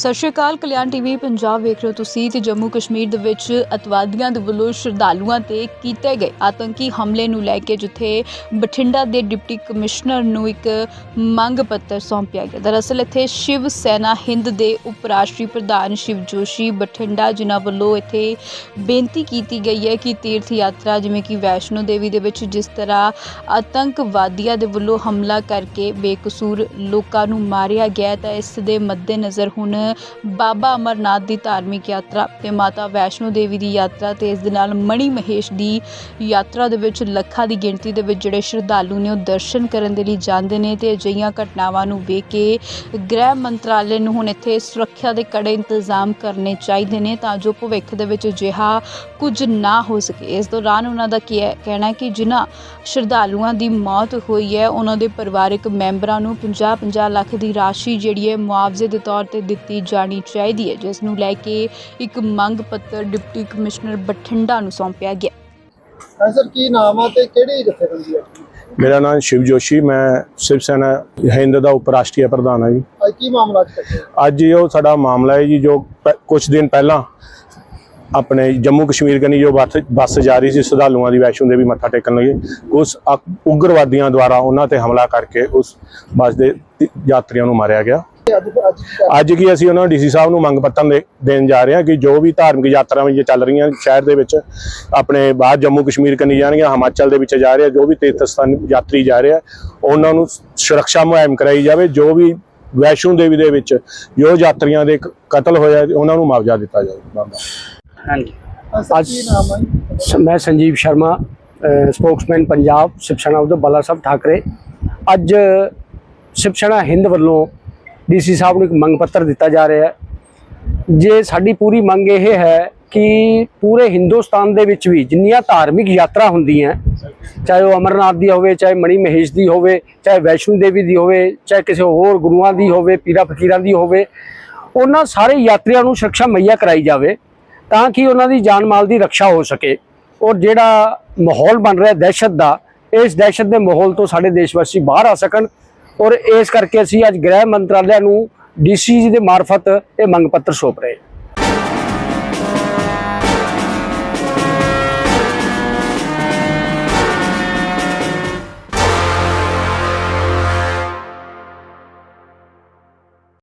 ਸਤਿ ਸ਼੍ਰੀ ਅਕਾਲ, ਕਲਿਆਣ ਟੀਵੀ ਪੰਜਾਬ ਵੇਖ ਰਹੇ ਹੋ ਤੁਸੀਂ ਤੇ ਜੰਮੂ ਕਸ਼ਮੀਰ ਦੇ ਵਿੱਚ ਅਤਵਾਦੀਆਂ ਦੇ ਵੱਲੋਂ ਸ਼ਰਧਾਲੂਆਂ ਤੇ ਕੀਤੇ ਗਏ ਆਤੰਕੀ ਹਮਲੇ ਨੂੰ ਲੈ ਕੇ ਜਿੱਥੇ ਬਠਿੰਡਾ ਦੇ ਡਿਪਟੀ ਕਮਿਸ਼ਨਰ ਨੂੰ ਇੱਕ ਮੰਗ ਪੱਤਰ ਸੌਂਪਿਆ ਗਿਆ। ਦਰਅਸਲ ਇੱਥੇ ਸ਼ਿਵ ਸੈਨਾ ਹਿੰਦ ਦੇ ਉਪ ਰਾਸ਼ਟਰੀ ਪ੍ਰਧਾਨ ਸ਼ਿਵ ਜੋਸ਼ੀ ਬਠਿੰਡਾ, ਜਿਨ੍ਹਾਂ ਵੱਲੋਂ ਇੱਥੇ ਬੇਨਤੀ ਕੀਤੀ ਗਈ ਹੈ ਕਿ ਤੀਰਥ ਯਾਤਰਾ ਜਿਵੇਂ ਕਿ ਵੈਸ਼ਨੋ ਦੇਵੀ ਦੇ ਵਿੱਚ ਜਿਸ ਤਰ੍ਹਾਂ ਆਤੰਕਵਾਦੀਆਂ ਦੇ ਵੱਲੋਂ ਹਮਲਾ ਕਰਕੇ ਬੇਕਸੂਰ ਲੋਕਾਂ ਨੂੰ ਮਾਰਿਆ ਗਿਆ ਤਾਂ ਇਸ ਦੇ ਮੱਦੇਨਜ਼ਰ ਹੁਣ ਬਾਬਾ ਅਮਰਨਾਥ ਦੀ ਧਾਰਮਿਕ ਯਾਤਰਾ ਤੇ ਮਾਤਾ ਵੈਸ਼ਨੋ ਦੇਵੀ ਦੀ ਯਾਤਰਾ ਤੇ ਇਸ ਦੇ ਨਾਲ ਮਣੀ ਮਹੇਸ਼ ਦੀ ਯਾਤਰਾ ਦੇ ਵਿੱਚ ਲੱਖਾਂ ਦੀ ਗਿਣਤੀ ਦੇ ਵਿੱਚ ਜਿਹੜੇ ਸ਼ਰਧਾਲੂ ਨੇ ਉਹ ਦਰਸ਼ਨ ਕਰਨ ਦੇ ਲਈ ਜਾਂਦੇ ਨੇ ਤੇ ਅਜਿਹੀਆਂ ਘਟਨਾਵਾਂ ਨੂੰ ਵੇਖ ਕੇ ਗ੍ਰਹਿ ਮੰਤਰਾਲੇ ਨੂੰ ਹੁਣ ਇੱਥੇ ਸੁਰੱਖਿਆ ਦੇ ਕੜੇ ਇੰਤਜ਼ਾਮ ਕਰਨੇ ਚਾਹੀਦੇ ਨੇ ਤਾਂ ਜੋ ਭਵਿੱਖ ਦੇ ਵਿੱਚ ਅਜਿਹਾ ਕੁਝ ਨਾ ਹੋ ਸਕੇ। ਇਸ ਦੌਰਾਨ ਉਹਨਾਂ ਦਾ ਕੀ ਕਹਿਣਾ ਕਿ ਜਿਨ੍ਹਾਂ ਸ਼ਰਧਾਲੂਆਂ ਦੀ ਮੌਤ ਹੋਈ ਹੈ, ਉਹਨਾਂ ਦੇ ਪਰਿਵਾਰਕ ਮੈਂਬਰਾਂ ਨੂੰ 50-50 ਲੱਖ ਦੀ ਰਾਸ਼ੀ ਜਿਹੜੀ ਹੈ ਮੁਆਵਜ਼ੇ ਦੇ ਤੌਰ ਤੇ ਦਿੱਤੀ ਜਾਣੀ ਚਾਹੀਦੀ ਹੈ ਜਿਸ ਨੂੰ ਲੈ ਕੇ ਇੱਕ ਮੰਗ ਪੱਤਰ ਡਿਪਟੀ ਕਮਿਸ਼ਨਰ ਬਠਿੰਡਾ ਨੂੰ ਸੌਂਪਿਆ ਗਿਆ। ਹਾਂ ਸਰ ਕੀ ਨਾਮ ਆ ਤੇ ਕਿਹੜੀ ਜਥੇਬੰਦੀ ਆ? ਮੇਰਾ ਨਾਮ ਸ਼ਿਵ ਜੋਸ਼ੀ ਮੈਂ ਸ਼ਿਵ ਸੈਨਾ ਹਿੰਦ ਦਾ ਉਪ ਰਾਸ਼ਟਰੀ ਪ੍ਰਧਾਨ ਹਾਂ ਜੀ। ਅੱਜ ਕੀ ਮਾਮਲਾ ਅੱਜ ਇਹ ਉਹ ਸਾਡਾ ਮਾਮਲਾ ਹੈ ਜੀ ਜੋ ਕੁਝ ਦਿਨ ਪਹਿਲਾਂ ਆਪਣੇ ਜੰਮੂ ਕਸ਼ਮੀਰ ਕਨੀ ਜੋ ਬੱਸ ਬੱਸ ਜਾ ਰਹੀ ਸੀ ਸ਼ਰਧਾਲੂਆਂ ਦੀ ਵੈਸ਼ਨੋ ਦੇਵੀ ਮੱਥਾ ਟੇਕਣ ਲਈ ਉਸ ਉਗਰਵਾਦੀਆਂ ਦੁਆਰਾ ਉਹਨਾਂ ਤੇ ਹਮਲਾ ਕਰਕੇ ਉਸ ਬੱਸ ਦੇ ਯਾਤਰੀਆਂ ਨੂੰ ਮਾਰਿਆ ਗਿਆ। ਅੱਜ ਕੀ ਅਸੀਂ ਉਹਨਾਂ ਨੂੰ ਡੀਸੀ ਸਾਹਿਬ ਨੂੰ ਮੰਗ ਪੱਤਰ ਦੇ- ਦੇਣ ਜਾ ਰਹੇ ਹਾਂ ਕਿ ਜੋ ਵੀ ਧਾਰਮਿਕ ਯਾਤਰਾਵਾਂ ਜੋ ਚੱਲ ਰਹੀਆਂ ਸ਼ਹਿਰ ਦੇ ਵਿੱਚ ਆਪਣੇ ਬਾਹਰ ਜੰਮੂ ਕਸ਼ਮੀਰ ਕੰਨੀ ਜਾਣਗੀਆਂ ਹਿਮਾਚਲ ਦੇ ਵਿੱਚ ਜਾ ਰਹੇ ਜੋ ਵੀ ਤੀਰਥ ਸਥਾਨ ਯਾਤਰੀ ਜਾ ਰਹੇ ਆ ਉਹਨਾਂ ਨੂੰ ਸੁਰੱਖਿਆ ਮੁਹਿੰਮ ਕਰਾਈ ਜਾਵੇ ਜੋ ਵੀ ਵੈਸ਼ਨੋ ਦੇਵੀ ਦੇ ਵਿੱਚ ਜੋ ਯਾਤਰੀਆਂ ਦੇ ਕਤਲ ਹੋਇਆ ਉਹਨਾਂ ਨੂੰ ਮੁਆਵਜ਼ਾ ਦਿੱਤਾ ਜਾਵੇ। ਹਾਂਜੀ। ਮੈਂ ਸੰਜੀਵ ਸ਼ਰਮਾ ਸਪੋਕਸਮੈਨ ਪੰਜਾਬ ਸਿਵਸੈਨਾ ਉਧਰ ਬਾਲਾ ਸਾਹਿਬ ਠਾਕਰੇ। ਅੱਜ ਸਿਵਸੈਨਾ ਹਿੰਦ ਵੱਲੋਂ ਡੀਸੀ ਸਾਹਿਬ ਨੂੰ ਇੱਕ ਮੰਗ ਪੱਤਰ ਦਿੱਤਾ ਜਾ ਰਿਹਾ ਹੈ। ਜੇ ਸਾਡੀ ਪੂਰੀ ਮੰਗ ਇਹ ਹੈ ਕਿ ਪੂਰੇ ਹਿੰਦੁਸਤਾਨ ਦੇ ਵਿੱਚ ਵੀ ਜਿੰਨੀਆਂ ਧਾਰਮਿਕ ਯਾਤਰਾ ਹੁੰਦੀਆਂ, ਚਾਹੇ ਉਹ ਅਮਰਨਾਥ ਦੀ ਹੋਵੇ, ਚਾਹੇ ਮਣੀ ਮਹੇਸ਼ ਦੀ ਹੋਵੇ, ਚਾਹੇ ਵੈਸ਼ਨੋ ਦੇਵੀ ਦੀ ਹੋਵੇ, ਚਾਹੇ ਕਿਸੇ ਹੋਰ ਗੁਰੂਆਂ ਦੀ ਹੋਵੇ, ਪੀਰਾ ਫਕੀਰਾਂ ਦੀ ਹੋਵੇ, ਉਹਨਾਂ ਸਾਰੇ ਯਾਤਰੀਆਂ ਨੂੰ ਸੁਰੱਖਿਆ ਮੁਹੱਈਆ ਕਰਾਈ ਜਾਵੇ ਤਾਂ ਕਿ ਉਹਨਾਂ ਦੀ ਜਾਨ ਮਾਲ ਦੀ ਰੱਖਿਆ ਹੋ ਸਕੇ। ਔਰ ਜਿਹੜਾ ਮਾਹੌਲ ਬਣ ਰਿਹਾ ਦਹਿਸ਼ਤ ਦਾ, ਇਸ ਦਹਿਸ਼ਤ ਦੇ ਮਾਹੌਲ ਤੋਂ ਸਾਡੇ ਦੇਸ਼ ਵਾਸੀ ਬਾਹਰ ਆ ਸਕਣ। ਔਰ ਇਸ ਕਰਕੇ ਅਸੀਂ ਅੱਜ ਗ੍ਰਹਿ ਮੰਤਰਾਲਿਆ ਨੂੰ ਡੀਸੀ ਜੀ ਦੇ ਮਾਰਫਤ ਇਹ ਮੰਗ ਪੱਤਰ ਸੌਂਪ ਰਹੇ ਹਾਂ।